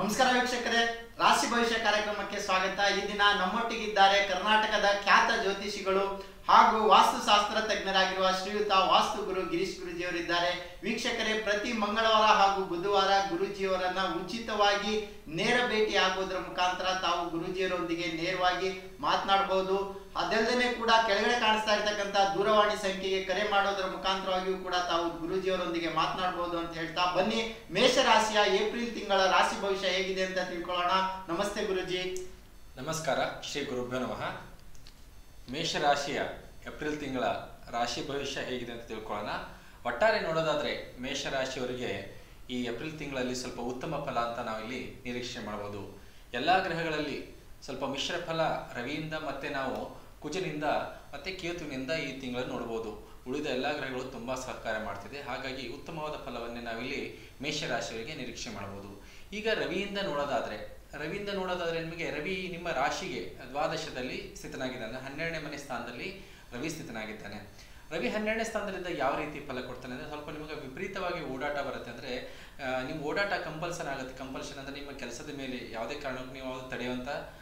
ನಮಸ್ಕಾರ ವೀಕ್ಷಕರೇ. ರಾಶಿ ಭವಿಷ್ಯ ಕಾರ್ಯಕ್ರಮಕ್ಕೆ ಸ್ವಾಗತ. ಈ ದಿನ ನಮ್ಮೊಟ್ಟಿಗಿದ್ದಾರೆ ಕರ್ನಾಟಕದ ಖ್ಯಾತ ಜ್ಯೋತಿಷಿಗಳು ಹಾಗೂ ವಾಸ್ತುಶಾಸ್ತ್ರ ತಜ್ಞರಾಗಿರುವ ಶ್ರೀಯುತ ವಾಸ್ತು ಗುರು ಗಿರೀಶ್ ಗುರುಜಿಯವರಿದ್ದಾರೆ. ವೀಕ್ಷಕರೇ, ಪ್ರತಿ ಮಂಗಳವಾರ ಹಾಗೂ ಬುಧವಾರ ಗುರುಜಿಯವರನ್ನ ಉಚಿತವಾಗಿ ನೇರ ಭೇಟಿ ಆಗುವುದರ ಮುಖಾಂತರ ತಾವು ಗುರುಜಿಯವರೊಂದಿಗೆ ನೇರವಾಗಿ ಮಾತನಾಡಬಹುದು ಅದಲ್ಲದೆ ಕೂಡ ಕೆಳಗಡೆ ಕಾಣಿಸ್ತಾ ಇರ್ತಕ್ಕಂಥ ದೂರವಾಣಿ ಸಂಖ್ಯೆಗೆ ಕರೆ ಮಾಡೋದರ ಮುಖಾಂತರವಾಗಿಯೂ ಕೂಡ ತಾವು ಗುರುಜಿಯವರೊಂದಿಗೆ ಮಾತನಾಡಬಹುದು ಅಂತ ಹೇಳ್ತಾ ಬನ್ನಿ. ಮೇಷರಾಶಿಯ ಏಪ್ರಿಲ್ ತಿಂಗಳ ರಾಶಿ ಭವಿಷ್ಯ ಹೇಗಿದೆ ಅಂತ ತಿಳ್ಕೊಳ್ಳೋಣ. ನಮಸ್ತೆ ಗುರುಜಿ. ನಮಸ್ಕಾರ, ಶ್ರೀ ಗುರುಭ್ಯೋ ನಮಃ. ಮೇಷರಾಶಿಯ ಏಪ್ರಿಲ್ ತಿಂಗಳ ರಾಶಿ ಭವಿಷ್ಯ ಹೇಗಿದೆ ಅಂತ ತಿಳ್ಕೊಳ್ಳೋಣ. ಒಟ್ಟಾರೆ ನೋಡೋದಾದ್ರೆ ಮೇಷರಾಶಿಯವರಿಗೆ ಈ ಏಪ್ರಿಲ್ ತಿಂಗಳಲ್ಲಿ ಸ್ವಲ್ಪ ಉತ್ತಮ ಫಲ ಅಂತ ನಾವಿಲ್ಲಿ ನಿರೀಕ್ಷೆ ಮಾಡಬಹುದು ಎಲ್ಲಾ ಗ್ರಹಗಳಲ್ಲಿ ಸ್ವಲ್ಪ ಮಿಶ್ರ ಫಲ ರವಿಯಿಂದ ಮತ್ತೆ ನಾವು ಕುಜನಿಂದ ಮತ್ತೆ ಕೇತುವಿನಿಂದ ಈ ತಿಂಗಳನ್ನು ನೋಡಬಹುದು ಉಳಿದ ಎಲ್ಲಾ ಗ್ರಹಗಳು ತುಂಬಾ ಸಹಕಾರ ಮಾಡ್ತಿದೆ. ಹಾಗಾಗಿ ಉತ್ತಮವಾದ ಫಲವನ್ನೇ ನಾವಿಲ್ಲಿ ಮೇಷರಾಶಿಯವರಿಗೆ ನಿರೀಕ್ಷೆ ಮಾಡಬಹುದು ಈಗ ರವಿಯಿಂದ ನೋಡೋದಾದ್ರೆ ರವಿಯಿಂದ ನೋಡೋದಾದ್ರೆ ನಿಮಗೆ ರವಿ ನಿಮ್ಮ ರಾಶಿಗೆ ದ್ವಾದಶದಲ್ಲಿ ಸ್ಥಿತನಾಗಿದ್ದಾನೆ. ಹನ್ನೆರಡನೇ ಮನೆ ಸ್ಥಾನದಲ್ಲಿ ರವಿ ಸ್ಥಿತನಾಗಿದ್ದಾನೆ. ರವಿ ಹನ್ನೆರಡನೇ ಸ್ಥಾನದಲ್ಲಿದ್ದ ಯಾವ ರೀತಿ ಫಲ ಕೊಡ್ತಾನೆ ಅಂದರೆ ಸ್ವಲ್ಪ ನಿಮಗೆ ವಿಪರೀತವಾಗಿ ಓಡಾಟ ಬರುತ್ತೆ ಅಂದರೆ ನಿಮ್ಮ ಓಡಾಟ ಕಂಪಲ್ಸನ್ ಆಗುತ್ತೆ. ಕಂಪಲ್ಸನ್ ಅಂದರೆ ನಿಮ್ಮ ಕೆಲಸದ ಮೇಲೆ ಯಾವುದೇ ಕಾರಣಕ್ಕೂ ನೀವು ಅದು ತಡೆಯುವಂತ ಆ,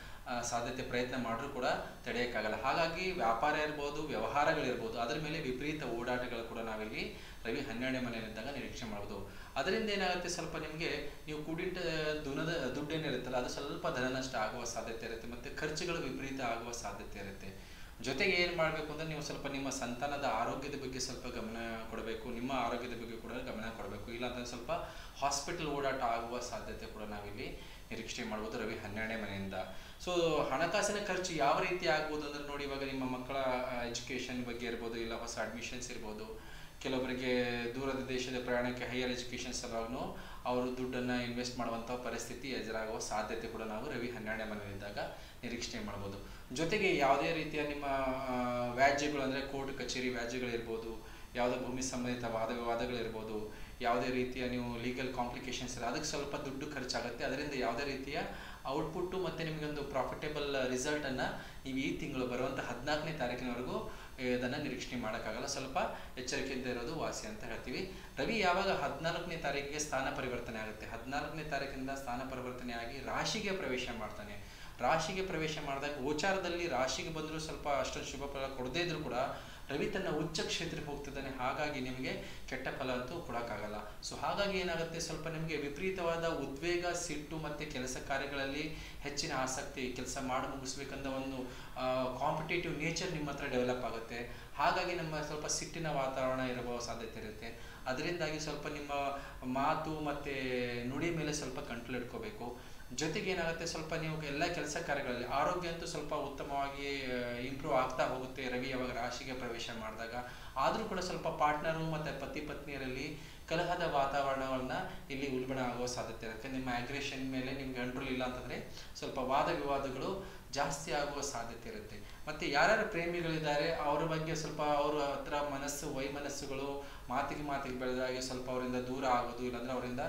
ಸಾಧ್ಯತೆ ಪ್ರಯತ್ನ ಮಾಡಿದ್ರು ಕೂಡ ತಡೆಯೋಕ್ಕಾಗಲ್ಲ. ಹಾಗಾಗಿ ವ್ಯಾಪಾರ ಇರ್ಬೋದು, ವ್ಯವಹಾರಗಳಿರ್ಬೋದು, ಅದರ ಮೇಲೆ ವಿಪರೀತ ಓಡಾಟಗಳು ಕೂಡ ನಾವಿಲ್ಲಿ ರವಿ ಹನ್ನೆರಡನೇ ಮನೆಯಲ್ಲಿದ್ದಾಗ ನಿರೀಕ್ಷೆ ಮಾಡ್ಬೋದು. ಅದರಿಂದ ಏನಾಗುತ್ತೆ, ಸ್ವಲ್ಪ ನಿಮಗೆ ನೀವು ಕೂಡಿಟ್ಟ ದುನದ ದುಡ್ಡೇನಿರುತ್ತಲ್ಲ ಅದು ಸ್ವಲ್ಪ ಧನ ನಷ್ಟ ಆಗುವ ಸಾಧ್ಯತೆ ಇರುತ್ತೆ, ಮತ್ತು ಖರ್ಚುಗಳು ವಿಪರೀತ ಆಗುವ ಸಾಧ್ಯತೆ ಇರುತ್ತೆ. ಜೊತೆಗೆ ಏನು ಮಾಡಬೇಕು ಅಂದ್ರೆ, ನೀವು ಸ್ವಲ್ಪ ನಿಮ್ಮ ಸಂತಾನದ ಆರೋಗ್ಯದ ಬಗ್ಗೆ ಸ್ವಲ್ಪ ಗಮನ ಕೊಡಬೇಕು, ನಿಮ್ಮ ಆರೋಗ್ಯದ ಬಗ್ಗೆ ಕೂಡ ಗಮನ ಕೊಡಬೇಕು. ಇಲ್ಲ ಅಂತಂದ್ರೆ ಸ್ವಲ್ಪ ಹಾಸ್ಪಿಟಲ್ ಓಡಾಟ ಆಗುವ ಸಾಧ್ಯತೆ ಕೂಡ ನಾವಿಲ್ಲಿ ನಿರೀಕ್ಷೆ ಮಾಡ್ಬೋದು ರವಿ ಹನ್ನೆರಡನೇ ಮನೆಯಿಂದ. ಸೊ ಹಣಕಾಸಿನ ಖರ್ಚು ಯಾವ ರೀತಿ ಆಗ್ಬೋದು ಅಂದ್ರೆ ನೋಡಿ ಇವಾಗ ನಿಮ್ಮ ಮಕ್ಕಳ ಎಜುಕೇಷನ್ ಬಗ್ಗೆ ಇರ್ಬೋದು, ಇಲ್ಲ ಹೊಸ ಅಡ್ಮಿಷನ್ಸ್ ಇರ್ಬೋದು ಕೆಲವೊಬ್ಬರಿಗೆ ದೂರದ ದೇಶದ ಪ್ರಯಾಣಕ್ಕೆ ಹೈಯರ್ ಎಜುಕೇಷನ್ ಸಲುವಾಗೂ ಅವರು ದುಡ್ಡನ್ನು ಇನ್ವೆಸ್ಟ್ ಮಾಡುವಂಥ ಪರಿಸ್ಥಿತಿ ಎದುರಾಗುವ ಸಾಧ್ಯತೆ ಕೂಡ ನಾವು ರವಿ ಹನ್ನೆರಡನೇ ಮನೆಯಲ್ಲಿದ್ದಾಗ ನಿರೀಕ್ಷಣೆ ಮಾಡ್ಬೋದು. ಜೊತೆಗೆ ಯಾವುದೇ ರೀತಿಯ ನಿಮ್ಮ ವ್ಯಾಜ್ಯಗಳು ಅಂದರೆ ಕೋರ್ಟ್, ಕಚೇರಿ ವ್ಯಾಜ್ಯಗಳಿರ್ಬೋದು, ಯಾವುದೇ ಭೂಮಿ ಸಂಬಂಧಿತ ವಾದ ವಿವಾದಗಳಿರ್ಬೋದು, ಯಾವುದೇ ರೀತಿಯ ನೀವು ಲೀಗಲ್ ಕಾಂಪ್ಲಿಕೇಶನ್ಸ್ ಇದೆ ಅದಕ್ಕೆ ಸ್ವಲ್ಪ ದುಡ್ಡು ಖರ್ಚಾಗುತ್ತೆ. ಅದರಿಂದ ಯಾವುದೇ ರೀತಿಯ ಔಟ್ಪುಟ್ಟು ಮತ್ತು ನಿಮಗೊಂದು ಪ್ರಾಫಿಟೇಬಲ್ ರಿಸಲ್ಟನ್ನು ನೀವು ಈ ತಿಂಗಳು ಬರುವಂಥ ಹದಿನಾಲ್ಕನೇ ತಾರೀಕಿನವರೆಗೂ ಇದನ್ನು ನಿರೀಕ್ಷಣೆ ಮಾಡೋಕ್ಕಾಗಲ್ಲ. ಸ್ವಲ್ಪ ಎಚ್ಚರಿಕೆಯಿಂದ ಇರೋದು ವಾಸಿ ಅಂತ ಹೇಳ್ತೀವಿ. ರವಿ, ಯಾವಾಗ ಹದಿನಾಲ್ಕನೇ ತಾರೀಕಿಗೆ ಸ್ಥಾನ ಪರಿವರ್ತನೆ ಆಗುತ್ತೆ? ಹದಿನಾಲ್ಕನೇ ತಾರೀಕಿನಿಂದ ಸ್ಥಾನ ಪರಿವರ್ತನೆ ಆಗಿ ರಾಶಿಗೆ ಪ್ರವೇಶ ಮಾಡ್ತಾನೆ. ರಾಶಿಗೆ ಪ್ರವೇಶ ಮಾಡಿದಾಗ, ಗೋಚಾರದಲ್ಲಿ ರಾಶಿಗೆ ಬಂದರೂ ಸ್ವಲ್ಪ ಅಷ್ಟೊಂದು ಶುಭ ಫಲ ಕೊಡದೇ ಇದ್ರೂ ಕೂಡ ರವಿ ತನ್ನ ಉಚ್ಚ ಕ್ಷೇತ್ರಕ್ಕೆ ಹೋಗ್ತಿದ್ದಾನೆ. ಹಾಗಾಗಿ ನಿಮಗೆ ಕೆಟ್ಟ ಫಲ ಅಂತೂ ಕೊಡೋಕ್ಕಾಗಲ್ಲ. ಸೊ ಹಾಗಾಗಿ ಏನಾಗುತ್ತೆ? ಸ್ವಲ್ಪ ನಿಮಗೆ ವಿಪರೀತವಾದ ಉದ್ವೇಗ, ಸಿಟ್ಟು ಮತ್ತು ಕೆಲಸ ಕಾರ್ಯಗಳಲ್ಲಿ ಹೆಚ್ಚಿನ ಆಸಕ್ತಿ, ಕೆಲಸ ಮಾಡಿ ಮುಗಿಸ್ಬೇಕಂತ ಒಂದು ಕಾಂಪಿಟೇಟಿವ್ ನೇಚರ್ ನಿಮ್ಮ ಹತ್ರ ಡೆವಲಪ್ ಆಗುತ್ತೆ. ಹಾಗಾಗಿ ನಮ್ಮ ಸ್ವಲ್ಪ ಸಿಟ್ಟಿನ ವಾತಾವರಣ ಇರುವ ಸಾಧ್ಯತೆ ಇರುತ್ತೆ. ಅದರಿಂದಾಗಿ ಸ್ವಲ್ಪ ನಿಮ್ಮ ಮಾತು ಮತ್ತು ನುಡಿ ಮೇಲೆ ಸ್ವಲ್ಪ ಕಂಟ್ರೋಲ್ ಇಟ್ಕೋಬೇಕು. ಜೊತೆಗೆ ಏನಾಗುತ್ತೆ, ಸ್ವಲ್ಪ ನೀವು ಎಲ್ಲ ಕೆಲಸ ಕಾರ್ಯಗಳಲ್ಲಿ ಆರೋಗ್ಯ ಅಂತೂ ಸ್ವಲ್ಪ ಉತ್ತಮವಾಗಿ ಇಂಪ್ರೂವ್ ಆಗ್ತಾ ಹೋಗುತ್ತೆ. ರವಿ ಯಾವಾಗ ರಾಶಿಗೆ ಪ್ರವೇಶ ಮಾಡಿದಾಗ, ಆದರೂ ಕೂಡ ಸ್ವಲ್ಪ ಪಾರ್ಟ್ನರು ಮತ್ತು ಪತಿ ಪತ್ನಿಯರಲ್ಲಿ ಕಲಹದ ವಾತಾವರಣವನ್ನ ಇಲ್ಲಿ ಉಲ್ಬಣ ಆಗುವ ಸಾಧ್ಯತೆ ಇರುತ್ತೆ. ನಿಮ್ಮ ಅಗ್ರೆಷನ್ ಮೇಲೆ ನಿಮ್ಗೆ ಕಂಟ್ರೋಲ್ ಇಲ್ಲ ಅಂತಂದರೆ ಸ್ವಲ್ಪ ವಾದ ವಿವಾದಗಳು ಜಾಸ್ತಿ ಆಗುವ ಸಾಧ್ಯತೆ ಇರುತ್ತೆ. ಮತ್ತೆ ಯಾರ್ಯಾರು ಪ್ರೇಮಿಗಳಿದ್ದಾರೆ, ಅವರ ಬಗ್ಗೆ ಸ್ವಲ್ಪ ಅವರ ಹತ್ರ ಮನಸ್ಸು, ವೈಮನಸ್ಸುಗಳು ಮಾತಿಗೆ ಮಾತಿಗೆ ಬೆಳೆದಾಗಿ ಸ್ವಲ್ಪ ಅವರಿಂದ ದೂರ ಆಗೋದು, ಇಲ್ಲಾಂದರೆ ಅವರಿಂದ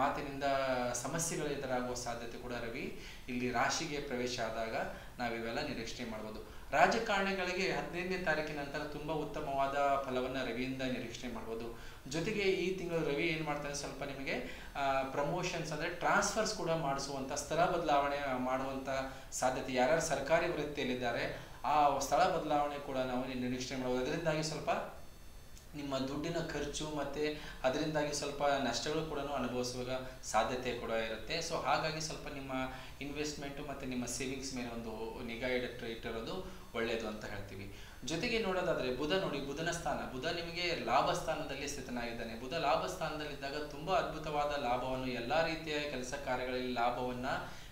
ಮಾತಿನಿಂದ ಸಮಸ್ಯೆಗಳು ಎದುರಾಗುವ ಸಾಧ್ಯತೆ ಕೂಡ ರವಿ. ಇಲ್ಲಿ ರಾಶಿಗೆ ಪ್ರವೇಶ ಆದಾಗ ನಾವಿವೆಲ್ಲ ನಿರೀಕ್ಷಣೆ ಮಾಡ್ಬೋದು. ರಾಜಕಾರಣಿಗಳಿಗೆ ಹದಿನೈದನೇ ತಾರೀಕಿನ ನಂತರ ತುಂಬಾ ಉತ್ತಮವಾದ ಫಲವನ್ನ ರವಿಯಿಂದ ನಿರೀಕ್ಷಣೆ ಮಾಡ್ಬೋದು. ಜೊತೆಗೆ ಈ ತಿಂಗಳು ರವಿ ಏನು ಮಾಡ್ತಾನೆ ಸ್ವಲ್ಪ ನಿಮಗೆ ಪ್ರಮೋಷನ್ಸ್ ಅಂದ್ರೆ ಟ್ರಾನ್ಸ್ಫರ್ಸ್ ಕೂಡ ಮಾಡಿಸುವಂತ, ಸ್ಥಳ ಬದಲಾವಣೆ ಮಾಡುವಂತ ಸಾಧ್ಯತೆ ಯಾರ್ಯಾರು ಸರ್ಕಾರಿ ವೃತ್ತಿಯಲ್ಲಿದ್ದಾರೆ, ಆ ಸ್ಥಳ ಬದಲಾವಣೆ ಕೂಡ ನಾವು ನಿರೀಕ್ಷಣೆ ಮಾಡ್ಬೋದು. ಅದರಿಂದಾಗಿ ಸ್ವಲ್ಪ ನಿಮ್ಮ ದುಡ್ಡಿನ ಖರ್ಚು ಮತ್ತು ಅದರಿಂದಾಗಿ ಸ್ವಲ್ಪ ನಷ್ಟಗಳು ಕೂಡ ಅನುಭವಿಸುವಾಗ ಸಾಧ್ಯತೆ ಕೂಡ ಇರುತ್ತೆ. ಸೊ ಹಾಗಾಗಿ ಸ್ವಲ್ಪ ನಿಮ್ಮ ಇನ್ವೆಸ್ಟ್ಮೆಂಟು ಮತ್ತು ನಿಮ್ಮ ಸೇವಿಂಗ್ಸ್ ಮೇಲೆ ಒಂದು ನಿಗಾ ಇಡಟ್ ಇಟ್ಟಿರೋದು ಒಳ್ಳೆಯದು ಅಂತ ಹೇಳ್ತೀವಿ. ಜೊತೆಗೆ ನೋಡೋದಾದರೆ ಬುಧ ನೋಡಿ, ಬುಧನ ಸ್ಥಾನ. ಬುಧ ನಿಮಗೆ ಲಾಭ ಸ್ಥಾನದಲ್ಲಿ ಸ್ಥಿತನಾಗಿದ್ದಾನೆ. ಬುಧ ಲಾಭ ಸ್ಥಾನದಲ್ಲಿದ್ದಾಗ ತುಂಬ ಅದ್ಭುತವಾದ ಲಾಭವನ್ನು ಎಲ್ಲ ರೀತಿಯ ಕೆಲಸ ಕಾರ್ಯಗಳಲ್ಲಿ ಲಾಭವನ್ನ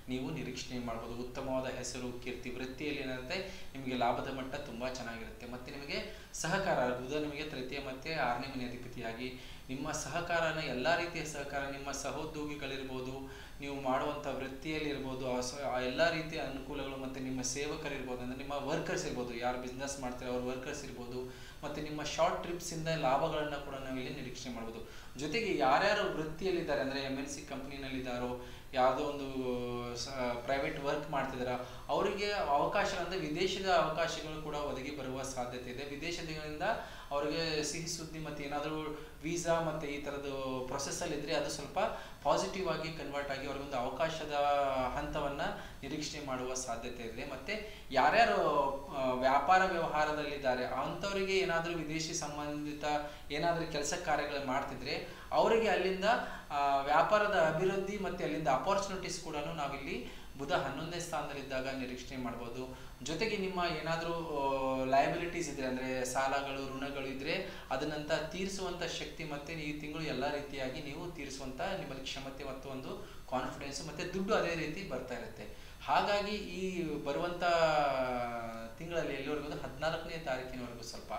ನೀವು ನಿರೀಕ್ಷಣೆ ಮಾಡ್ಬೋದು. ಉತ್ತಮವಾದ ಹೆಸರು, ಕೀರ್ತಿ, ವೃತ್ತಿಯಲ್ಲಿ ಏನಿರುತ್ತೆ ನಿಮಗೆ ಲಾಭದ ಮಟ್ಟ ತುಂಬಾ ಚೆನ್ನಾಗಿರುತ್ತೆ. ಮತ್ತೆ ನಿಮಗೆ ಸಹಕಾರ ಬುಧ ನಿಮಗೆ ತೃತೀಯ ಮತ್ತು ಆರನೇ ಮನೆ ಅಧಿಪತಿಯಾಗಿ ನಿಮ್ಮ ಸಹಕಾರನ ಎಲ್ಲ ರೀತಿಯ ಸಹಕಾರ, ನಿಮ್ಮ ಸಹೋದ್ಯೋಗಿಗಳಿರ್ಬೋದು, ನೀವು ಮಾಡುವಂಥ ವೃತ್ತಿಯಲ್ಲಿರ್ಬೋದು, ಆ ಸ- ಆ ಎಲ್ಲ ರೀತಿಯ ಅನುಕೂಲಗಳು ಮತ್ತು ನಿಮ್ಮ ಸೇವಕರಿರ್ಬೋದು, ಅಂದರೆ ನಿಮ್ಮ ವರ್ಕರ್ಸ್ ಇರ್ಬೋದು, ಯಾರು ಬಿಸ್ನೆಸ್ ಮಾಡ್ತಾರೆ ಅವ್ರ ವರ್ಕರ್ಸ್ ಇರ್ಬೋದು, ಮತ್ತು ನಿಮ್ಮ ಶಾರ್ಟ್ ಟ್ರಿಪ್ಸಿಂದ ಲಾಭಗಳನ್ನು ಕೂಡ ನಾವಿಲ್ಲಿ ನಿರೀಕ್ಷೆ ಮಾಡ್ಬೋದು. ಜೊತೆಗೆ ಯಾರ್ಯಾರು ವೃತ್ತಿಯಲ್ಲಿದ್ದಾರೆ, ಅಂದರೆ ಎಂ ಎನ್ ಸಿ ಕಂಪ್ನಿನಲ್ಲಿದ್ದಾರೋ ಯಾವುದೋ ಒಂದು ಪ್ರೈವೇಟ್ ವರ್ಕ್ ಮಾಡ್ತಿದ್ದಾರ ಅವರಿಗೆ ಅವಕಾಶ, ಅಂದರೆ ವಿದೇಶದ ಅವಕಾಶಗಳು ಕೂಡ ಒದಗಿ ಬರುವ ಸಾಧ್ಯತೆ ಇದೆ. ವಿದೇಶದಿಂದ ಅವರಿಗೆ ಸಿಹಿ ಸುದ್ದಿ ಮತ್ತು ಏನಾದರೂ ವೀಸಾ ಮತ್ತು ಈ ಥರದ್ದು ಪ್ರೊಸೆಸ್ಸಲ್ಲಿ ಇದ್ದರೆ ಅದು ಸ್ವಲ್ಪ ಪಾಸಿಟಿವ್ ಆಗಿ ಕನ್ವರ್ಟ್ ಆಗಿ ಅವ್ರಿಗೊಂದು ಅವಕಾಶದ ಹಂತವನ್ನು ನಿರೀಕ್ಷಣೆ ಮಾಡುವ ಸಾಧ್ಯತೆ ಇದೆ ಮತ್ತೆ ಯಾರ್ಯಾರು ವ್ಯಾಪಾರ ವ್ಯವಹಾರದಲ್ಲಿದ್ದಾರೆ, ಅಂಥವರಿಗೆ ಏನಾದರೂ ವಿದೇಶಿ ಸಂಬಂಧಿತ ಏನಾದರೂ ಕೆಲಸ ಕಾರ್ಯಗಳು ಮಾಡ್ತಿದ್ರೆ ಅವರಿಗೆ ಅಲ್ಲಿಂದ ವ್ಯಾಪಾರದ ಅಭಿವೃದ್ಧಿ ಮತ್ತೆ ಅಲ್ಲಿಂದ ಅಪಾರ್ಚುನಿಟೀಸ್ ಕೂಡ ನಾವಿಲ್ಲಿ ಬುಧ ಹನ್ನೊಂದನೇ ಸ್ಥಾನದಲ್ಲಿದ್ದಾಗ ನಿರೀಕ್ಷಣೆ ಮಾಡ್ಬೋದು. ಜೊತೆಗೆ ನಿಮ್ಮ ಏನಾದರೂ ಲಯಬಿಲಿಟೀಸ್ ಇದ್ರೆ, ಅಂದರೆ ಸಾಲಗಳು, ಋಣಗಳು ಇದ್ರೆ ಅದನ್ನಂತ ತೀರಿಸುವಂತ ಶಕ್ತಿ ಮತ್ತೆ ಈ ತಿಂಗಳು ಎಲ್ಲ ರೀತಿಯಾಗಿ ನೀವು ತೀರಿಸುವಂತ ನಿಮ್ಮಲ್ಲಿ ಕ್ಷಮತೆ ಮತ್ತು ಒಂದು ಕಾನ್ಫಿಡೆನ್ಸ್ ಮತ್ತೆ ದುಡ್ಡು ಅದೇ ರೀತಿ ಬರ್ತಾ ಇರುತ್ತೆ. ಹಾಗಾಗಿ ಈ ಬರುವಂತ ತಿಂಗಳಲ್ಲಿ ಎಲ್ಲಿವರೆಗೂ ಹದಿನಾಲ್ಕನೇ ತಾರೀಕಿನವರೆಗೂ ಸ್ವಲ್ಪ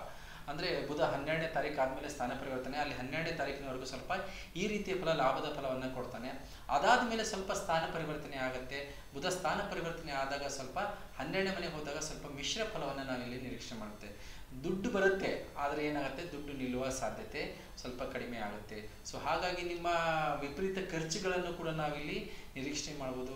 ಅಂದ್ರೆ ಬುಧ ಹನ್ನೆರಡನೇ ತಾರೀಕು ಆದ್ಮೇಲೆ ಸ್ಥಾನ ಪರಿವರ್ತನೆ, ಅಲ್ಲಿ ಹನ್ನೆರಡನೇ ತಾರೀಕಿನವರೆಗೂ ಸ್ವಲ್ಪ ಈ ರೀತಿಯ ಫಲ, ಲಾಭದ ಫಲವನ್ನ ಕೊಡ್ತಾನೆ. ಅದಾದ ಮೇಲೆ ಸ್ವಲ್ಪ ಸ್ಥಾನ ಪರಿವರ್ತನೆ ಆಗುತ್ತೆ. ಬುಧ ಸ್ಥಾನ ಪರಿವರ್ತನೆ ಆದಾಗ ಸ್ವಲ್ಪ ಹನ್ನೆರಡನೇ ಮನೆಗೆ ಹೋದಾಗ ಸ್ವಲ್ಪ ಮಿಶ್ರ ಫಲವನ್ನ ನಾವಿಲ್ಲಿ ನಿರೀಕ್ಷೆ ಮಾಡುತ್ತೆ ದುಡ್ಡು ಬರುತ್ತೆ, ಆದರೆ ಏನಾಗುತ್ತೆ? ದುಡ್ಡು ನಿಲ್ಲುವ ಸಾಧ್ಯತೆ ಸ್ವಲ್ಪ ಕಡಿಮೆ ಆಗುತ್ತೆ. ಸೊ ಹಾಗಾಗಿ ನಿಮ್ಮ ವಿಪರೀತ ಖರ್ಚುಗಳನ್ನು ಕೂಡ ನಾವಿಲ್ಲಿ ನಿರೀಕ್ಷೆ ಮಾಡ್ಬೋದು.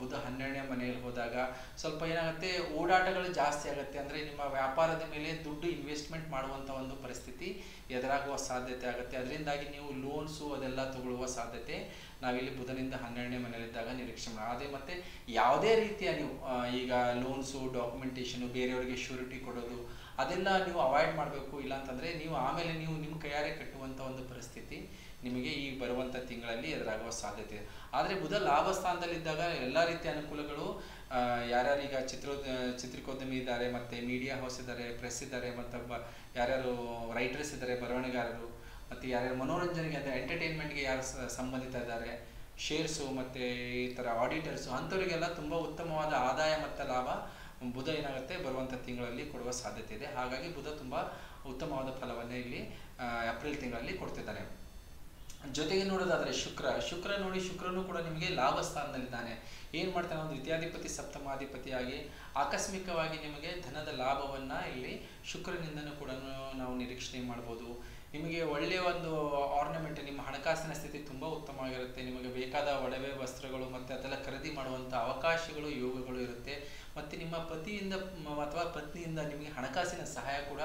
ಬುಧ ಹನ್ನೆರಡನೇ ಮನೆಯಲ್ಲಿ ಹೋದಾಗ ಸ್ವಲ್ಪ ಏನಾಗುತ್ತೆ? ಓಡಾಟಗಳು ಜಾಸ್ತಿ ಆಗುತ್ತೆ. ಅಂದರೆ ನಿಮ್ಮ ವ್ಯಾಪಾರದ ಮೇಲೆ ದುಡ್ಡು ಇನ್ವೆಸ್ಟ್ಮೆಂಟ್ ಮಾಡುವಂಥ ಒಂದು ಪರಿಸ್ಥಿತಿ ಎದುರಾಗುವ ಸಾಧ್ಯತೆ ಆಗುತ್ತೆ. ಅದರಿಂದಾಗಿ ನೀವು ಲೋನ್ಸು ಅದೆಲ್ಲ ತಗೊಳ್ಳುವ ಸಾಧ್ಯತೆ ನಾವಿಲ್ಲಿ ಬುಧನಿಂದ ಹನ್ನೆರಡನೇ ಮನೆಯಲ್ಲಿದ್ದಾಗ ನಿರೀಕ್ಷೆ ಮಾಡಿ ಅದೇ ಮತ್ತೆ ಯಾವುದೇ ರೀತಿಯ ನೀವು ಈಗ ಲೋನ್ಸು ಡಾಕ್ಯುಮೆಂಟೇಷನು ಬೇರೆಯವರಿಗೆ ಶ್ಯೂರಿಟಿ ಕೊಡೋದು ಅದೆಲ್ಲ ನೀವು ಅವಾಯ್ಡ್ ಮಾಡಬೇಕು, ಇಲ್ಲಾಂತಂದರೆ ನೀವು ಆಮೇಲೆ ನೀವು ನಿಮ್ಮ ಕೈಯಾರೆ ಕಟ್ಟುವಂಥ ಒಂದು ಪರಿಸ್ಥಿತಿ ನಿಮಗೆ ಈ ಬರುವಂಥ ತಿಂಗಳಲ್ಲಿ ಎದುರಾಗುವ ಸಾಧ್ಯತೆ. ಆದರೆ ಬುಧ ಲಾಭ ಸ್ಥಾನದಲ್ಲಿದ್ದಾಗ ಎಲ್ಲ ರೀತಿಯ ಅನುಕೂಲಗಳು ಯಾರ್ಯಾರೀಗ ಚಿತ್ರೋ, ಚಿತ್ರಿಕೋದ್ಯಮಿ ಇದ್ದಾರೆ, ಮತ್ತು ಮೀಡಿಯಾ ಹೌಸ್ ಇದ್ದಾರೆ ಪ್ರೆಸ್ ಇದ್ದಾರೆ, ಮತ್ತು ಬ- ಯಾರ್ಯಾರು ರೈಟರ್ಸ್ ಇದ್ದಾರೆ ಬರವಣಿಗಾರರು ಮತ್ತು ಯಾರ್ಯಾರು ಮನೋರಂಜನೆಗೆ, ಅಂದರೆ ಎಂಟರ್ಟೈನ್ಮೆಂಟ್ಗೆ ಯಾರು ಸಂಬಂಧಿತ ಇದ್ದಾರೆ ಶೇರ್ಸು ಮತ್ತು ಈ ಥರ ಆಡಿಟರ್ಸು ಅಂಥವರಿಗೆಲ್ಲ ತುಂಬ ಉತ್ತಮವಾದ ಆದಾಯ ಮತ್ತು ಲಾಭ ಬುಧ ಏನಾಗುತ್ತೆ ಬರುವಂಥ ತಿಂಗಳಲ್ಲಿ ಕೊಡುವ ಸಾಧ್ಯತೆ ಇದೆ. ಹಾಗಾಗಿ ಬುಧ ತುಂಬ ಉತ್ತಮವಾದ ಫಲವನ್ನೇ ಇಲ್ಲಿ ಏಪ್ರಿಲ್ ತಿಂಗಳಲ್ಲಿ ಕೊಡ್ತಿದ್ದಾರೆ ಜೊತೆಗೆ ನೋಡೋದಾದರೆ ಶುಕ್ರ. ಶುಕ್ರ ನೋಡಿ, ಶುಕ್ರನು ಕೂಡ ನಿಮಗೆ ಲಾಭ ಸ್ಥಾನದಲ್ಲಿದ್ದಾನೆ. ಏನು ಮಾಡ್ತಾನೆ? ಒಂದು ವಿದ್ಯಾಧಿಪತಿ, ಸಪ್ತಮಾಧಿಪತಿಯಾಗಿ ಆಕಸ್ಮಿಕವಾಗಿ ನಿಮಗೆ ಧನದ ಲಾಭವನ್ನು ಇಲ್ಲಿ ಶುಕ್ರನಿಂದನೂ ಕೂಡ ನಾವು ನಿರೀಕ್ಷಣೆ ಮಾಡ್ಬೋದು. ನಿಮಗೆ ಒಳ್ಳೆಯ ಒಂದು ಆರ್ನಮೆಂಟ್ ನಿಮ್ಮ ಹಣಕಾಸಿನ ಸ್ಥಿತಿ ತುಂಬ ಉತ್ತಮವಾಗಿರುತ್ತೆ. ನಿಮಗೆ ಬೇಕಾದ ಒಡವೆ, ವಸ್ತ್ರಗಳು ಮತ್ತು ಅದೆಲ್ಲ ಖರೀದಿ ಮಾಡುವಂಥ ಅವಕಾಶಗಳು, ಯೋಗಗಳು ಇರುತ್ತೆ. ಮತ್ತೆ ನಿಮ್ಮ ಪತಿಯಿಂದ ಅಥವಾ ಪತ್ನಿಯಿಂದ ನಿಮಗೆ ಹಣಕಾಸಿನ ಸಹಾಯ ಕೂಡ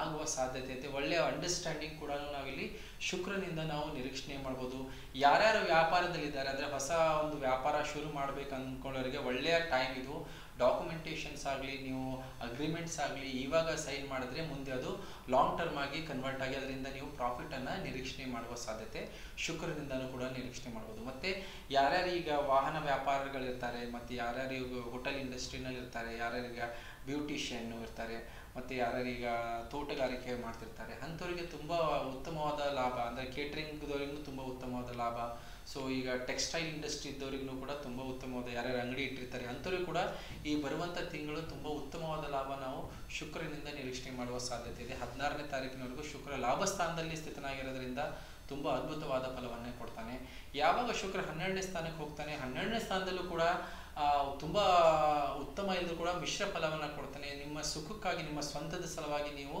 ಆಗುವ ಸಾಧ್ಯತೆ ಇದೆ. ಒಳ್ಳೆಯ ಅಂಡರ್ಸ್ಟ್ಯಾಂಡಿಂಗ್ ಕೂಡ ನಾವಿಲ್ಲಿ ಶುಕ್ರನಿಂದ ನಾವು ನಿರೀಕ್ಷಣೆ ಮಾಡ್ಬೋದು. ಯಾರ್ಯಾರು ವ್ಯಾಪಾರದಲ್ಲಿದ್ದಾರೆ, ಅಂದರೆ ಹೊಸ ಒಂದು ವ್ಯಾಪಾರ ಶುರು ಮಾಡ್ಬೇಕು ಅಂದ್ಕೊಳ್ಳೋರಿಗೆ ಒಳ್ಳೆಯ ಟೈಮ್ ಇದು. ಡಾಕ್ಯುಮೆಂಟೇಷನ್ಸ್ ಆಗಲಿ, ನೀವು ಅಗ್ರಿಮೆಂಟ್ಸ್ ಆಗಲಿ, ಇವಾಗ ಸೈನ್ ಮಾಡಿದ್ರೆ ಮುಂದೆ ಅದು ಲಾಂಗ್ ಟರ್ಮ್ ಆಗಿ ಕನ್ವರ್ಟ್ ಆಗಿ ಅದರಿಂದ ನೀವು ಪ್ರಾಫಿಟನ್ನು ನಿರೀಕ್ಷಣೆ ಮಾಡುವ ಸಾಧ್ಯತೆ ಶುಕ್ರನಿಂದನೂ ಕೂಡ ನಿರೀಕ್ಷಣೆ ಮಾಡ್ಬೋದು. ಮತ್ತು ಯಾರ್ಯಾರು ಈಗ ವಾಹನ ವ್ಯಾಪಾರಗಳಿರ್ತಾರೆ, ಮತ್ತು ಯಾರ್ಯಾರು ಈಗ ಹೋಟೆಲ್ ಇಂಡಸ್ಟ್ರಿನಲ್ಲಿ ಇರ್ತಾರೆ ಯಾರ್ಯಾರೀಗ ಬ್ಯೂಟಿಷಿಯನ್ನು ಇರ್ತಾರೆ ಮತ್ತೆ ಈಗ ತೋಟಗಾರಿಕೆ ಮಾಡ್ತಿರ್ತಾರೆ, ಅಂಥವ್ರಿಗೆ ತುಂಬಾ ಉತ್ತಮವಾದ ಲಾಭ, ಅಂದ್ರೆ ಕೇಟರಿಂಗ್ದವರಿಗೂ ತುಂಬಾ ಉತ್ತಮವಾದ ಲಾಭ. ಸೊ ಈಗ ಟೆಕ್ಸ್ಟೈಲ್ ಇಂಡಸ್ಟ್ರಿ ಇದ್ದವರಿಗೂ ಕೂಡ ತುಂಬಾ ಉತ್ತಮವಾದ ಯಾರ್ಯಾರು ಅಂಗಡಿ ಇಟ್ಟಿರ್ತಾರೆ, ಅಂಥವ್ರಿಗೂ ಕೂಡ ಈ ಬರುವಂತ ತಿಂಗಳು ತುಂಬಾ ಉತ್ತಮವಾದ ಲಾಭ ನಾವು ಶುಕ್ರನಿಂದ ನಿರೀಕ್ಷಣೆ ಮಾಡುವ ಸಾಧ್ಯತೆ ಇದೆ. ಹದಿನಾರನೇ ತಾರೀಕಿನವರೆಗೂ ಶುಕ್ರ ಲಾಭ ಸ್ಥಾನದಲ್ಲಿ ಸ್ಥಿತನಾಗಿರೋದ್ರಿಂದ ತುಂಬಾ ಅದ್ಭುತವಾದ ಫಲವನ್ನೇ ಕೊಡ್ತಾನೆ. ಯಾವಾಗ ಶುಕ್ರ ಹನ್ನೆರಡನೇ ಸ್ಥಾನಕ್ಕೆ ಹೋಗ್ತಾನೆ, ಹನ್ನೆರಡನೇ ಸ್ಥಾನದಲ್ಲೂ ಕೂಡ ತುಂಬಾ ಉತ್ತಮ ಇದ್ರೂ ಕೂಡ ಮಿಶ್ರ ಫಲವನ್ನು ಕೊಡ್ತಾನೆ. ನಿಮ್ಮ ಸುಖಕ್ಕಾಗಿ, ನಿಮ್ಮ ಸ್ವಂತದ ಸಲುವಾಗಿ ನೀವು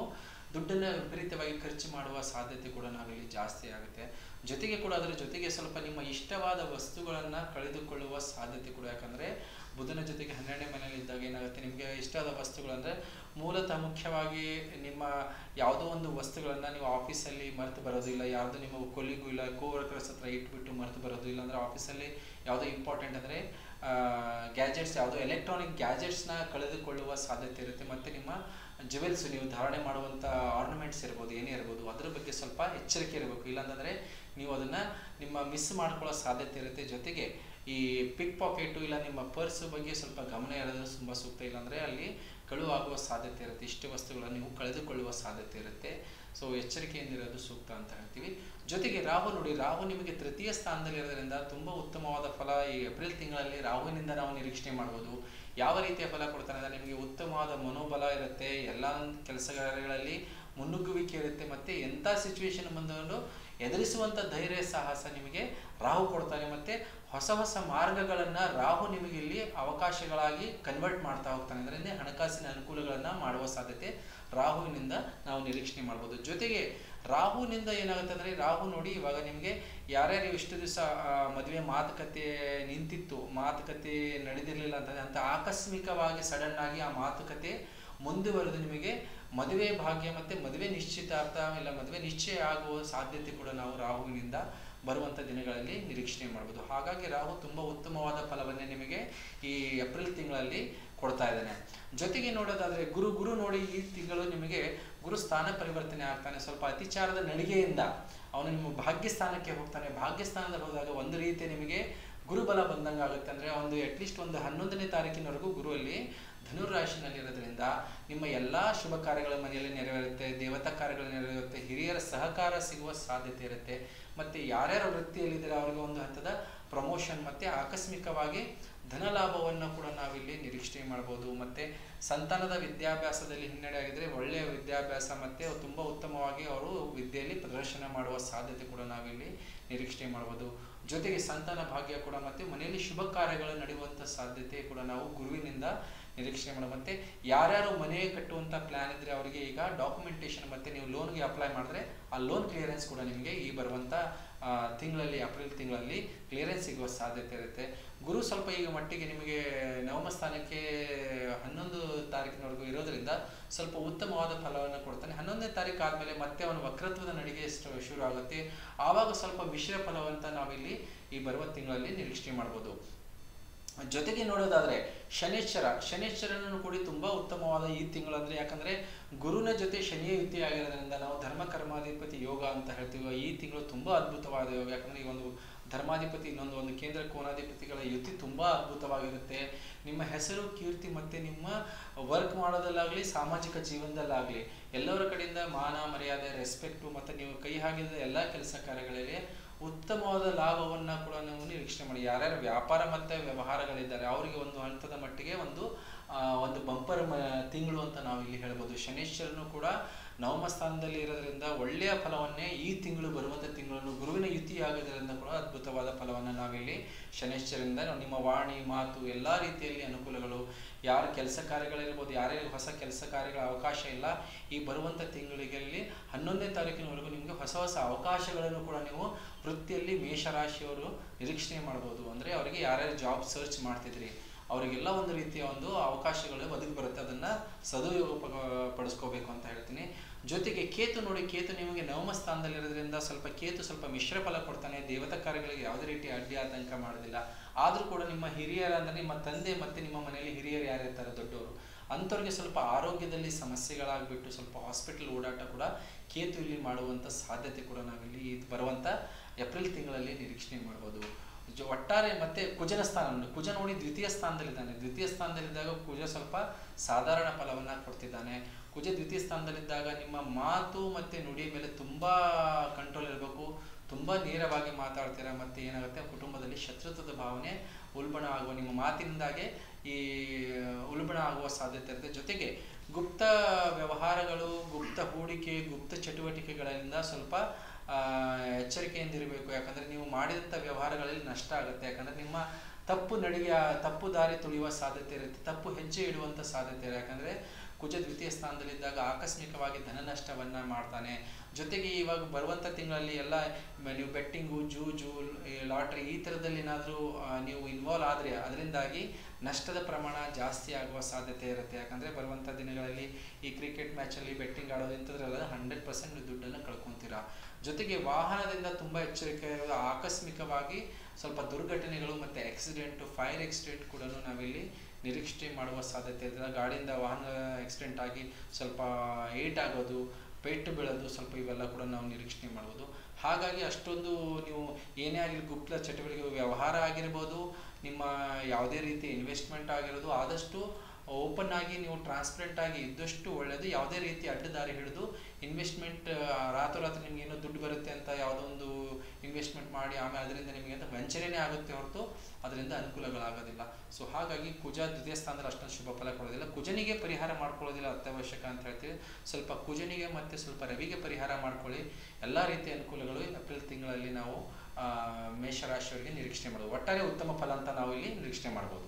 ದುಡ್ಡನ್ನು ವಿಪರೀತವಾಗಿ ಖರ್ಚು ಮಾಡುವ ಸಾಧ್ಯತೆ ಕೂಡ ನಾವಿಲ್ಲಿ ಜಾಸ್ತಿ ಆಗುತ್ತೆ. ಜೊತೆಗೆ ಕೂಡ ಅದರ ಜೊತೆಗೆ ಸ್ವಲ್ಪ ನಿಮ್ಮ ಇಷ್ಟವಾದ ವಸ್ತುಗಳನ್ನು ಕಳೆದುಕೊಳ್ಳುವ ಸಾಧ್ಯತೆ ಕೂಡ. ಯಾಕಂದರೆ ಬುಧನ ಜೊತೆಗೆ ಹನ್ನೆರಡನೇ ಮನೆಯಲ್ಲಿ ಇದ್ದಾಗ ಏನಾಗುತ್ತೆ? ನಿಮಗೆ ಇಷ್ಟವಾದ ವಸ್ತುಗಳಂದರೆ ಮೂಲತಃ ಮುಖ್ಯವಾಗಿ ನಿಮ್ಮ ಯಾವುದೋ ಒಂದು ವಸ್ತುಗಳನ್ನು ನೀವು ಆಫೀಸಲ್ಲಿ ಮರೆತು ಬರೋದಿಲ್ಲ ಯಾವುದೋ ನಿಮ್ಮ ಕೊಲಿಗೂ ಇಲ್ಲ ಕೋವರ್ಕರ್ಸ್ ಹತ್ರ ಇಟ್ಬಿಟ್ಟು ಮರೆತು ಬರೋದು ಇಲ್ಲ ಅಂದ್ರೆ ಆಫೀಸಲ್ಲಿ ಯಾವುದೋ ಇಂಪಾರ್ಟೆಂಟ್ ಅಂದ್ರೆ ಗ್ಯಾಜೆಟ್ಸ್ ಯಾವುದೋ ಎಲೆಕ್ಟ್ರಾನಿಕ್ ಗ್ಯಾಜೆಟ್ಸ್ನ ಕಳೆದುಕೊಳ್ಳುವ ಸಾಧ್ಯತೆ ಇರುತ್ತೆ. ಮತ್ತು ನಿಮ್ಮ ಜುವೆಲ್ಸ್ ನೀವು ಧಾರಣೆ ಮಾಡುವಂಥ ಆರ್ನಮೆಂಟ್ಸ್ ಇರ್ಬೋದು, ಏನೇ ಇರ್ಬೋದು, ಅದರ ಬಗ್ಗೆ ಸ್ವಲ್ಪ ಎಚ್ಚರಿಕೆ ಇರಬೇಕು. ಇಲ್ಲಾಂತಂದರೆ ನೀವು ಅದನ್ನು ನಿಮ್ಮ ಮಿಸ್ ಮಾಡ್ಕೊಳ್ಳೋ ಸಾಧ್ಯತೆ ಇರುತ್ತೆ. ಜೊತೆಗೆ ಈ ಪಿಕ್ ಪಾಕೆಟು ಇಲ್ಲ ನಿಮ್ಮ ಪರ್ಸ್ ಬಗ್ಗೆ ಸ್ವಲ್ಪ ಗಮನ ಇರೋದು ತುಂಬ ಸೂಕ್ತ. ಇಲ್ಲಾಂದರೆ ಅಲ್ಲಿ ಕಳುವಾಗುವ ಸಾಧ್ಯತೆ ಇರುತ್ತೆ. ಇಷ್ಟು ವಸ್ತುಗಳನ್ನು ನೀವು ಕಳೆದುಕೊಳ್ಳುವ ಸಾಧ್ಯತೆ ಇರುತ್ತೆ. ಸೊ ಎಚ್ಚರಿಕೆಯಿಂದಿರೋದು ಸೂಕ್ತ ಅಂತ ಹೇಳ್ತೀವಿ. ಜೊತೆಗೆ ರಾಹು ನೋಡಿ, ರಾಹು ನಿಮಗೆ ತೃತೀಯ ಸ್ಥಾನದಲ್ಲಿರೋದ್ರಿಂದ ತುಂಬಾ ಉತ್ತಮವಾದ ಫಲ ಈ ಏಪ್ರಿಲ್ ತಿಂಗಳಲ್ಲಿ ರಾಹುವಿನಿಂದ ನಾವು ನಿರೀಕ್ಷಣೆ ಮಾಡ್ಬೋದು. ಯಾವ ರೀತಿಯ ಫಲ ಕೊಡ್ತಾನೆ ಅಂದರೆ ನಿಮಗೆ ಉತ್ತಮವಾದ ಮನೋಬಲ ಇರುತ್ತೆ, ಎಲ್ಲ ಕೆಲಸಗಳಲ್ಲಿ ಮುನ್ನುಗ್ಗುವಿಕೆ ಇರುತ್ತೆ, ಮತ್ತು ಎಂಥ ಸಿಚುವೇಶನ್ ಬಂದವರು ಎದುರಿಸುವಂಥ ಧೈರ್ಯ, ಸಾಹಸ ನಿಮಗೆ ರಾಹು ಕೊಡ್ತಾನೆ ಮತ್ತು ಹೊಸ ಹೊಸ ಮಾರ್ಗಗಳನ್ನು ರಾಹು ನಿಮಗೆ ಇಲ್ಲಿ ಅವಕಾಶಗಳಾಗಿ ಕನ್ವರ್ಟ್ ಮಾಡ್ತಾ ಹೋಗ್ತಾನೆ. ಅದರಿಂದ ಹಣಕಾಸಿನ ಅನುಕೂಲಗಳನ್ನು ಮಾಡುವ ಸಾಧ್ಯತೆ ರಾಹುವಿನಿಂದ ನಾವು ನಿರೀಕ್ಷಣೆ ಮಾಡ್ಬೋದು. ಜೊತೆಗೆ ರಾಹುವಿನಿಂದ ಏನಾಗುತ್ತೆ ಅಂದರೆ, ರಾಹು ನೋಡಿ ಇವಾಗ ನಿಮಗೆ ಯಾರ್ಯಾರು ಇಷ್ಟು ದಿವಸ ಮದುವೆ ಮಾತುಕತೆ ನಿಂತಿತ್ತು, ಮಾತುಕತೆ ನಡೆದಿರಲಿಲ್ಲ ಅಂತಂದರೆ ಅಂತ ಆಕಸ್ಮಿಕವಾಗಿ ಸಡನ್ ಆಗಿ ಆ ಮಾತುಕತೆ ಮುಂದುವರೆದು ನಿಮಗೆ ಮದುವೆ ಭಾಗ್ಯ ಮತ್ತು ಮದುವೆ ನಿಶ್ಚಿತಾರ್ಥ ಇಲ್ಲ ಮದುವೆ ನಿಶ್ಚಯ ಆಗುವ ಸಾಧ್ಯತೆ ಕೂಡ ನಾವು ರಾಹುವಿನಿಂದ ಬರುವಂಥ ದಿನಗಳಲ್ಲಿ ನಿರೀಕ್ಷಣೆ ಮಾಡ್ಬೋದು. ಹಾಗಾಗಿ ರಾಹು ತುಂಬ ಉತ್ತಮವಾದ ಫಲವನ್ನೇ ನಿಮಗೆ ಈ ಏಪ್ರಿಲ್ ತಿಂಗಳಲ್ಲಿ ಕೊಡ್ತಾ ಇದ್ದಾನೆ. ಜೊತೆಗೆ ನೋಡೋದಾದ್ರೆ ಗುರು ಗುರು ನೋಡಿ ಈ ತಿಂಗಳು ನಿಮಗೆ ಗುರು ಸ್ಥಾನ ಪರಿವರ್ತನೆ ಆಗ್ತಾನೆ. ಸ್ವಲ್ಪ ಅತಿಚಾರದ ನಡಿಗೆಯಿಂದ ಅವನು ನಿಮ್ಮ ಭಾಗ್ಯಸ್ಥಾನಕ್ಕೆ ಹೋಗ್ತಾನೆ. ಭಾಗ್ಯಸ್ಥಾನದಲ್ಲಿ ಹೋದಾಗ ಒಂದು ರೀತಿ ನಿಮಗೆ ಗುರುಬಲ ಬಂದಂಗೆ ಆಗುತ್ತೆ ಅಂದರೆ ಒಂದು ಅಟ್ಲೀಸ್ಟ್ ಒಂದು ಹನ್ನೊಂದನೇ ತಾರೀಕಿನವರೆಗೂ ಗುರು ಅಲ್ಲಿ ನಿಮ್ಮ ಎಲ್ಲ ಶುಭ ಕಾರ್ಯಗಳ ಮನೆಯಲ್ಲಿ ನೆರವೇರುತ್ತೆ, ದೇವತಾ ಕಾರ್ಯಗಳು ನೆರವೇರುತ್ತೆ, ಹಿರಿಯರ ಸಹಕಾರ ಸಿಗುವ ಸಾಧ್ಯತೆ ಇರುತ್ತೆ. ಮತ್ತು ಯಾರ್ಯಾರ ವೃತ್ತಿಯಲ್ಲಿದ್ದರೆ ಅವರಿಗೆ ಒಂದು ಹಂತದ ಪ್ರಮೋಷನ್ ಮತ್ತು ಆಕಸ್ಮಿಕವಾಗಿ ಧನ ಲಾಭವನ್ನು ಕೂಡ ನಾವಿಲ್ಲಿ ನಿರೀಕ್ಷೆ ಮಾಡ್ಬೋದು. ಮತ್ತು ಸಂತಾನದ ವಿದ್ಯಾಭ್ಯಾಸದಲ್ಲಿ ಹಿನ್ನಡೆ ಆಗಿದ್ರೆ ಒಳ್ಳೆಯ ವಿದ್ಯಾಭ್ಯಾಸ ಮತ್ತು ತುಂಬ ಉತ್ತಮವಾಗಿ ಅವರು ವಿದ್ಯೆಯಲ್ಲಿ ಪ್ರದರ್ಶನ ಮಾಡುವ ಸಾಧ್ಯತೆ ಕೂಡ ನಾವಿಲ್ಲಿ ನಿರೀಕ್ಷೆ ಮಾಡ್ಬೋದು. ಜೊತೆಗೆ ಸಂತಾನ ಭಾಗ್ಯ ಕೂಡ ಮತ್ತು ಮನೆಯಲ್ಲಿ ಶುಭ ಕಾರ್ಯಗಳು ನಡೆಯುವಂಥ ಸಾಧ್ಯತೆ ಕೂಡ ನಾವು ಗುರುವಿನಿಂದ ನಿರೀಕ್ಷಣೆ ಮಾಡೋದು ಮತ್ತೆ ಯಾರ್ಯಾರು ಮನೆ ಕಟ್ಟುವಂಥ ಪ್ಲಾನ್ ಇದ್ರೆ ಅವರಿಗೆ ಈಗ ಡಾಕ್ಯುಮೆಂಟೇಶನ್ ಮತ್ತೆ ನೀವು ಲೋನ್ಗೆ ಅಪ್ಲೈ ಮಾಡಿದ್ರೆ ಆ ಲೋನ್ ಕ್ಲಿಯರೆನ್ಸ್ ಕೂಡ ನಿಮಗೆ ಈ ಬರುವಂಥ ತಿಂಗಳಲ್ಲಿ ಏಪ್ರಿಲ್ ತಿಂಗಳಲ್ಲಿ ಕ್ಲಿಯರೆನ್ಸ್ ಸಿಗುವ ಸಾಧ್ಯತೆ ಇರುತ್ತೆ. ಗುರು ಸ್ವಲ್ಪ ಈಗ ಮಟ್ಟಿಗೆ ನಿಮಗೆ ನವಮ ಸ್ಥಾನಕ್ಕೆ ಹನ್ನೊಂದು ತಾರೀಕಿನವರೆಗೂ ಇರೋದ್ರಿಂದ ಸ್ವಲ್ಪ ಉತ್ತಮವಾದ ಫಲವನ್ನು ಕೊಡ್ತಾನೆ. ಹನ್ನೊಂದನೇ ತಾರೀಕು ಆದಮೇಲೆ ಮತ್ತೆ ಅವನ ವಕ್ರತ್ವದ ನಡಿಗೆ ಶುರು ಆಗುತ್ತೆ? ಆವಾಗ ಸ್ವಲ್ಪ ಮಿಶ್ರ ಫಲವಂತ ನಾವಿಲ್ಲಿ ಈ ಬರುವ ತಿಂಗಳಲ್ಲಿ ನಿರೀಕ್ಷಣೆ ಮಾಡ್ಬೋದು. ಜೊತೆಗೆ ನೋಡೋದಾದ್ರೆ ಶನೇಶ್ವರ, ಶನೇಶ್ವರನನ್ನು ಕೂಡ ತುಂಬಾ ಉತ್ತಮವಾದ ಈ ತಿಂಗಳು ಅಂದ್ರೆ ಯಾಕಂದ್ರೆ ಗುರುನ ಜೊತೆ ಶನಿಯ ಯುತಿ ಆಗಿರೋದ್ರಿಂದ ನಾವು ಧರ್ಮ ಕರ್ಮಾಧಿಪತಿ ಯೋಗ ಅಂತ ಹೇಳ್ತೀವಿ. ಈ ತಿಂಗಳು ತುಂಬಾ ಅದ್ಭುತವಾದ ಯೋಗ. ಯಾಕಂದ್ರೆ ಈ ಒಂದು ಧರ್ಮಾಧಿಪತಿ ಇನ್ನೊಂದು ಒಂದು ಕೇಂದ್ರ ಕೋನಾಧಿಪತಿಗಳ ಯುತಿ ತುಂಬಾ ಅದ್ಭುತವಾಗಿರುತ್ತೆ. ನಿಮ್ಮ ಹೆಸರು, ಕೀರ್ತಿ ಮತ್ತೆ ನಿಮ್ಮ ವರ್ಕ್ ಮಾಡೋದಲ್ಲಾಗ್ಲಿ, ಸಾಮಾಜಿಕ ಜೀವನದಲ್ಲಾಗ್ಲಿ, ಎಲ್ಲರ ಕಡೆಯಿಂದ ಮಾನ, ಮರ್ಯಾದೆ ರೆಸ್ಪೆಕ್ಟು ಮತ್ತೆ ನೀವು ಕೈ ಹಾಕಿದ ಎಲ್ಲ ಕೆಲಸ ಕಾರ್ಯಗಳಲ್ಲಿ ಉತ್ತಮವಾದ ಲಾಭವನ್ನ ಕೂಡ ನೀವು ನಿರೀಕ್ಷಣೆ ಮಾಡಿ. ಯಾರ್ಯಾರು ವ್ಯಾಪಾರ ಮತ್ತು ವ್ಯವಹಾರಗಳಿದ್ದಾರೆ, ಅವರಿಗೆ ಒಂದು ಹಂತದ ಮಟ್ಟಿಗೆ ಒಂದು ಒಂದು ಬಂಪರ್ ತಿಂಗಳು ಅಂತ ನಾವು ಇಲ್ಲಿ ಹೇಳ್ಬೋದು. ಶನೇಶ್ವರನು ಕೂಡ ನವಮ ಸ್ಥಾನದಲ್ಲಿ ಇರೋದ್ರಿಂದ ಒಳ್ಳೆಯ ಫಲವನ್ನೇ ಈ ತಿಂಗಳು ಬರುವಂಥ ತಿಂಗಳನ್ನು ಗುರುವಿನ ಯುತಿ ಆಗೋದ್ರಿಂದ ಕೂಡ ಅದ್ಭುತವಾದ ಫಲವನ್ನು ನಾವಿಲ್ಲಿ ಶನೇಶ್ವರಿಂದ ನಿಮ್ಮ ವಾಣಿ, ಮಾತು ಎಲ್ಲ ರೀತಿಯಲ್ಲಿ ಅನುಕೂಲಗಳು. ಯಾರ ಕೆಲಸ ಕಾರ್ಯಗಳಿರ್ಬೋದು, ಯಾರ್ಯಾರಿಗೆ ಹೊಸ ಕೆಲಸ ಕಾರ್ಯಗಳ ಅವಕಾಶ ಇಲ್ಲ, ಈ ಬರುವಂಥ ತಿಂಗಳಿಗೆಲ್ಲಿ ಹನ್ನೊಂದನೇ ತಾರೀಕಿನವರೆಗೂ ನಿಮಗೆ ಹೊಸ ಹೊಸ ಅವಕಾಶಗಳನ್ನು ಕೂಡ ನೀವು ವೃತ್ತಿಯಲ್ಲಿ ಮೇಷರಾಶಿಯವರು ನಿರೀಕ್ಷಣೆ ಮಾಡ್ಬೋದು ಅಂದರೆ ಅವರಿಗೆ ಯಾರ್ಯಾರು ಜಾಬ್ ಸರ್ಚ್ ಮಾಡ್ತಿದ್ರಿ, ಅವರಿಗೆಲ್ಲ ಒಂದು ರೀತಿಯ ಒಂದು ಅವಕಾಶಗಳು ಒದಗಿ ಬರುತ್ತೆ, ಅದನ್ನ ಸದುಪಯೋಗ ಪಡಿಸ್ಕೋಬೇಕು ಅಂತ ಹೇಳ್ತೀನಿ. ಜೊತೆಗೆ ಕೇತು ನೋಡಿ, ಕೇತು ನಿಮಗೆ ನವಮ ಸ್ಥಾನದಲ್ಲಿರೋದ್ರಿಂದ ಸ್ವಲ್ಪ ಕೇತು ಸ್ವಲ್ಪ ಮಿಶ್ರ ಫಲ ಕೊಡ್ತಾನೆ, ದೇವತಾ ಕಾರ್ಯಗಳಿಗೆ ಯಾವುದೇ ರೀತಿ ಅಡ್ಡಿ ಆತಂಕ ಮಾಡೋದಿಲ್ಲ. ಆದರೂ ಕೂಡ ನಿಮ್ಮ ಹಿರಿಯರ ಅಂದರೆ ನಿಮ್ಮ ತಂದೆ ಮತ್ತು ನಿಮ್ಮ ಮನೆಯಲ್ಲಿ ಹಿರಿಯರು ಯಾರಿರ್ತಾರೆ ದೊಡ್ಡವರು? ಅಂಥವ್ರಿಗೆ ಸ್ವಲ್ಪ ಆರೋಗ್ಯದಲ್ಲಿ ಸಮಸ್ಯೆಗಳಾಗ್ಬಿಟ್ಟು ಸ್ವಲ್ಪ ಹಾಸ್ಪಿಟಲ್ ಓಡಾಟ ಕೂಡ ಕೇತು ಇಲ್ಲಿ ಮಾಡುವಂಥ ಸಾಧ್ಯತೆ ಕೂಡ ನಾವಿಲ್ಲಿ ಇದು ಬರುವಂಥ ಏಪ್ರಿಲ್ ತಿಂಗಳಲ್ಲಿ ನಿರೀಕ್ಷಣೆ ಮಾಡ್ಬೋದು. ಒಟ್ಟಾರೆ ಮತ್ತೆ ಕುಜನ ಸ್ಥಾನ. ಕುಜ ನೋಡಿ ದ್ವಿತೀಯ ಸ್ಥಾನದಲ್ಲಿದ್ದಾನೆ. ದ್ವಿತೀಯ ಸ್ಥಾನದಲ್ಲಿದ್ದಾಗ ಕುಜ ಸ್ವಲ್ಪ ಸಾಧಾರಣ ಫಲವನ್ನು ಕೊಡ್ತಿದ್ದಾನೆ. ಕುಜ ದ್ವಿತೀಯ ಸ್ಥಾನದಲ್ಲಿದ್ದಾಗ ನಿಮ್ಮ ಮಾತು ಮತ್ತು ನುಡಿ ಮೇಲೆ ತುಂಬ ಕಂಟ್ರೋಲ್ ಇರಬೇಕು. ತುಂಬ ನೇರವಾಗಿ ಮಾತಾಡ್ತೀರಾ, ಮತ್ತು ಏನಾಗುತ್ತೆ? ಕುಟುಂಬದಲ್ಲಿ ಶತ್ರುತ್ವದ ಭಾವನೆ ಉಲ್ಬಣ ಆಗುವ ನಿಮ್ಮ ಮಾತಿನಿಂದಾಗೆ ಈ ಉಲ್ಬಣ ಆಗುವ ಸಾಧ್ಯತೆ ಇರುತ್ತೆ. ಜೊತೆಗೆ ಗುಪ್ತ ವ್ಯವಹಾರಗಳು, ಗುಪ್ತ ಹೂಡಿಕೆ, ಗುಪ್ತ ಚಟುವಟಿಕೆಗಳಿಂದ ಸ್ವಲ್ಪ ಎಚ್ಚರಿಕೆಯಿಂದ ಇರಬೇಕು. ಯಾಕಂದ್ರೆ ನೀವು ಮಾಡಿದಂಥ ವ್ಯವಹಾರಗಳಲ್ಲಿ ನಷ್ಟ ಆಗುತ್ತೆ. ಯಾಕಂದ್ರೆ ನಿಮ್ಮ ತಪ್ಪು ನಡಿಗೆ ತಪ್ಪು ದಾರಿ ತುಳಿಯುವ ಸಾಧ್ಯತೆ ಇರುತ್ತೆ. ತಪ್ಪು ಹೆಜ್ಜೆ ಇಡುವಂಥ ಸಾಧ್ಯತೆ ಇದೆ ಯಾಕಂದ್ರೆ ಕುಜ ದ್ವಿತೀಯ ಸ್ಥಾನದಲ್ಲಿದ್ದಾಗ ಆಕಸ್ಮಿಕವಾಗಿ ಧನ ನಷ್ಟವನ್ನು ಮಾಡ್ತಾನೆ. ಜೊತೆಗೆ ಇವಾಗ ಬರುವಂಥ ತಿಂಗಳಲ್ಲಿ ಎಲ್ಲ ನೀವು ಬೆಟ್ಟಿಂಗು ಜೂ ಲಾಟ್ರಿ ಈ ಥರದಲ್ಲಿ ಏನಾದರೂ ನೀವು ಇನ್ವಾಲ್ವ್ ಆದರೆ ಅದರಿಂದಾಗಿ ನಷ್ಟದ ಪ್ರಮಾಣ ಜಾಸ್ತಿ ಆಗುವ ಸಾಧ್ಯತೆ ಇರುತ್ತೆ. ಯಾಕಂದರೆ ಬರುವಂಥ ದಿನಗಳಲ್ಲಿ ಈ ಕ್ರಿಕೆಟ್ ಮ್ಯಾಚಲ್ಲಿ ಬೆಟ್ಟಿಂಗ್ ಆಡೋದು ಇಂಥದ್ರೆಲ್ಲ ಹಂಡ್ರೆಡ್ ಪರ್ಸೆಂಟ್ ದುಡ್ಡನ್ನು ಕಳ್ಕೊತೀರಾ. ಜೊತೆಗೆ ವಾಹನದಿಂದ ತುಂಬ ಎಚ್ಚರಿಕೆ ಇರೋದು ಆಕಸ್ಮಿಕವಾಗಿ ಸ್ವಲ್ಪ ದುರ್ಘಟನೆಗಳು ಮತ್ತು ಆಕ್ಸಿಡೆಂಟು ಫೈರ್ ಆಕ್ಸಿಡೆಂಟ್ ಕೂಡ ನಾವಿಲ್ಲಿ ನಿರೀಕ್ಷೆ ಮಾಡುವ ಸಾಧ್ಯತೆ ಇದೆ ಗಾಡಿಯಿಂದ ವಾಹನ ಆಕ್ಸಿಡೆಂಟ್ ಆಗಿ ಸ್ವಲ್ಪ ಏಟ್ ಆಗೋದು ಪೆಟ್ಟು ಬೀಳೋದು ಸ್ವಲ್ಪ ಇವೆಲ್ಲ ಕೂಡ ನಾವು ನಿರೀಕ್ಷಣೆ ಮಾಡ್ಬೋದು. ಹಾಗಾಗಿ ಅಷ್ಟೊಂದು ನೀವು ಏನೇ ಆಗಲಿ ಗುಪ್ತ ಚಟುವಟಿಕೆ ವ್ಯವಹಾರ ಆಗಿರ್ಬೋದು, ನಿಮ್ಮ ಯಾವುದೇ ರೀತಿ ಇನ್ವೆಸ್ಟ್ಮೆಂಟ್ ಆಗಿರೋದು ಆದಷ್ಟು ಓಪನ್ ಆಗಿ ನೀವು ಟ್ರಾನ್ಸ್ಪರೆಂಟ್ ಆಗಿ ಇದ್ದಷ್ಟು ಒಳ್ಳೆಯದು ಯಾವುದೇ ರೀತಿ ಅಡ್ಡದಾರಿ ಹಿಡಿದು ಇನ್ವೆಸ್ಟ್ಮೆಂಟ್ ರಾತ್ರೋರಾತ್ರಿ ನಿಮ್ಗೆ ಏನೋ ದುಡ್ಡು ಬರುತ್ತೆ ಅಂತ ಯಾವುದೋ ಒಂದು ಇನ್ವೆಸ್ಟ್ಮೆಂಟ್ ಮಾಡಿ ಆಮೇಲೆ ಅದರಿಂದ ನಿಮಗೆ ಅಂತ ವಂಚನೆನೇ ಆಗುತ್ತೆ ಹೊರತು ಅದರಿಂದ ಅನುಕೂಲಗಳಾಗೋದಿಲ್ಲ. ಸೊ ಹಾಗಾಗಿ ಕುಜ ದ್ವಿತೀಯ ಸ್ಥಾನದಲ್ಲಿ ಅಷ್ಟೊಂದು ಶುಭ ಫಲ ಕೊಡೋದಿಲ್ಲ. ಕುಜನಿಗೆ ಪರಿಹಾರ ಮಾಡ್ಕೊಳ್ಳೋದಿಲ್ಲ ಅತ್ಯವಶ್ಯಕ ಅಂತ ಹೇಳ್ತೀವಿ. ಸ್ವಲ್ಪ ಕುಜನಿಗೆ ಮತ್ತು ಸ್ವಲ್ಪ ರವಿಗೆ ಪರಿಹಾರ ಮಾಡ್ಕೊಳ್ಳಿ. ಎಲ್ಲ ರೀತಿಯ ಅನುಕೂಲಗಳು ಏಪ್ರಿಲ್ ತಿಂಗಳಲ್ಲಿ ನಾವು ಮೇಷರಾಶಿಯವರಿಗೆ ನಿರೀಕ್ಷಣೆ ಮಾಡೋದು. ಒಟ್ಟಾರೆ ಉತ್ತಮ ಫಲ ಅಂತ ನಾವು ಇಲ್ಲಿ ನಿರೀಕ್ಷಣೆ ಮಾಡ್ಬೋದು.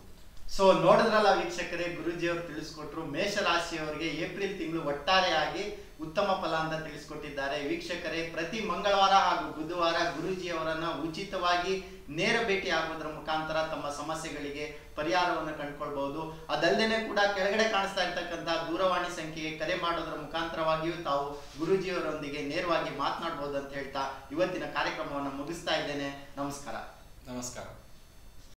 ಸೊ ನೋಡಿದ್ರಲ್ಲ ವೀಕ್ಷಕರೇ, ಗುರುಜಿಯವರು ತಿಳಿಸ್ಕೊಟ್ರು, ಮೇಷರಾಶಿಯವರಿಗೆ ಏಪ್ರಿಲ್ ತಿಂಗಳು ಒಟ್ಟಾರೆಯಾಗಿ ಉತ್ತಮ ಫಲ ಅಂತ ತಿಳಿಸ್ಕೊಟ್ಟಿದ್ದಾರೆ. ವೀಕ್ಷಕರೇ, ಪ್ರತಿ ಮಂಗಳವಾರ ಹಾಗೂ ಬುಧವಾರ ಗುರೂಜಿಯವರನ್ನ ಉಚಿತವಾಗಿ ನೇರ ಭೇಟಿ ಮುಖಾಂತರ ತಮ್ಮ ಸಮಸ್ಯೆಗಳಿಗೆ ಪರಿಹಾರವನ್ನು ಕಂಡುಕೊಳ್ಬಹುದು. ಅದಲ್ಲದೆ ಕೂಡ ಕೆಳಗಡೆ ಕಾಣಿಸ್ತಾ ಇರ್ತಕ್ಕಂತಹ ದೂರವಾಣಿ ಸಂಖ್ಯೆಗೆ ಕರೆ ಮಾಡೋದ್ರ ಮುಖಾಂತರವಾಗಿಯೂ ತಾವು ಗುರುಜಿಯವರೊಂದಿಗೆ ನೇರವಾಗಿ ಮಾತನಾಡಬಹುದು ಅಂತ ಹೇಳ್ತಾ ಇವತ್ತಿನ ಕಾರ್ಯಕ್ರಮವನ್ನು ಮುಗಿಸ್ತಾ ಇದ್ದೇನೆ. ನಮಸ್ಕಾರ. ನಮಸ್ಕಾರ.